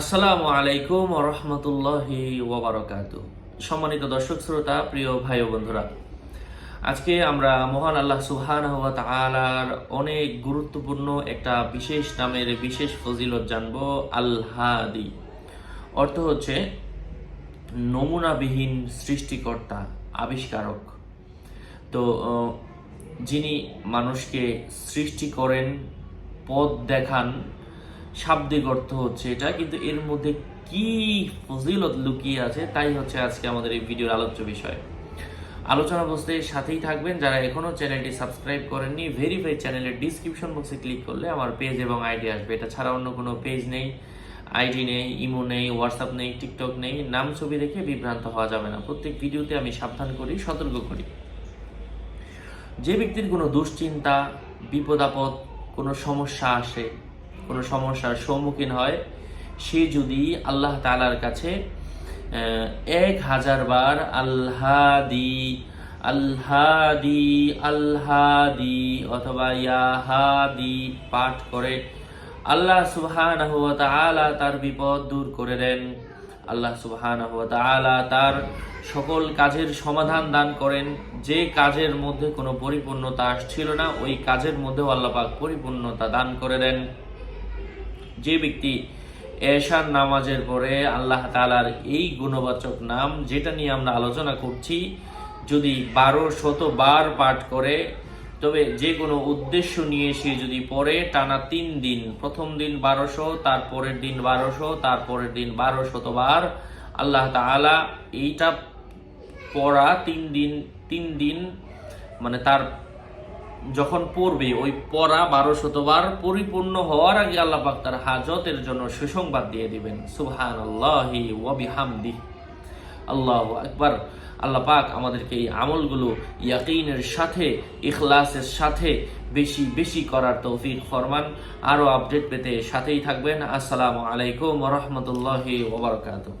আসসালামু আলাইকুম রহমতুল্লাহি ওবরাকাত সম্মানিত দর্শক, শ্রোতা, প্রিয় ভাই বন্ধুরা, আজকে আমরা মহান আল্লাহ সুহান তালার অনেক গুরুত্বপূর্ণ একটা বিশেষ নামের বিশেষ ফজিলত জানব আল্লাহাদি অর্থ হচ্ছে নমুনাবিহীন সৃষ্টিকর্তা, আবিষ্কারক। তো যিনি মানুষকে সৃষ্টি করেন, পথ দেখান শাব্দিক অর্থ হচ্ছে এটা, কিন্তু এর মধ্যে কি ফজিলত লুকিয়ে আছে তাই হচ্ছে আজকে আমাদের এই ভিডিওর আলোচ্য বিষয়। আলোচনা বসতে সাথেই থাকবেন, যারা এখনও চ্যানেলটি সাবস্ক্রাইব করেননি ভেরিফাই চ্যানেলের ডিসক্রিপশন বক্সে ক্লিক করলে আমার পেজ এবং আইডি আসবে। এটা ছাড়া অন্য কোনো পেজ নেই আইডি নেই ইমো নেই হোয়াটসঅ্যাপ নেই টিকটক নেই, নাম ছবি দেখে বিভ্রান্ত হওয়া যাবে না। প্রত্যেক ভিডিওতে আমি সাবধান করি, সতর্ক করি। যে ব্যক্তির কোনো দুশ্চিন্তা, বিপদ আপদ, কোনো সমস্যা আসে কোনো সমস্যার সম্মুখীন হয়, সে যদি আল্লাহ তালার কাছে এক হাজার বার আল্লাহাদি আল্লাহাদি আল্লাহাদি অথবা ইয়াহাদি পাঠ করে, আল্লাহ তাআলা তার বিপদ দূর করে দেন। আল্লাহ তাআলা তার সকল কাজের সমাধান দান করেন। যে কাজের মধ্যে কোনো পরিপূর্ণতা আসছিল না, ওই কাজের মধ্যেও আল্লাহ পাক পরিপূর্ণতা দান করে দেন। যে ব্যক্তি এশার নামাজের পরে আল্লাহ তালার এই গুণবাচক নাম, যেটা নিয়ে আমরা আলোচনা করছি, যদি বারো শত বার পাঠ করে, তবে যে কোনো উদ্দেশ্য নিয়ে সে যদি পড়ে, টানা তিন দিন, প্রথম দিন বারোশো তারপরের দিন বারোশো তারপরের দিন বারো শতবার আল্লাহ তাআলা এইটা পড়া তিন দিন তিন দিন মানে তার যখন পড়বে, ওই পড়া বারো শতবার পরিপূর্ণ হওয়ার আগে আল্লাহ পাক তার হাজতের জন্য সুসংবাদ দিয়ে দিবেন। সুবহান আল্লাহি আল্লাহ একবার আল্লাহ পাক আমাদেরকে এই আমলগুলো ইয়াকিনের সাথে, ইখলাসের সাথে বেশি বেশি করার তৌফিক ফরমান আরও আপডেট পেতে সাথেই থাকবেন। আসসালামু আলাইকুম রহমতুল্লাহি ওবরকাতুহ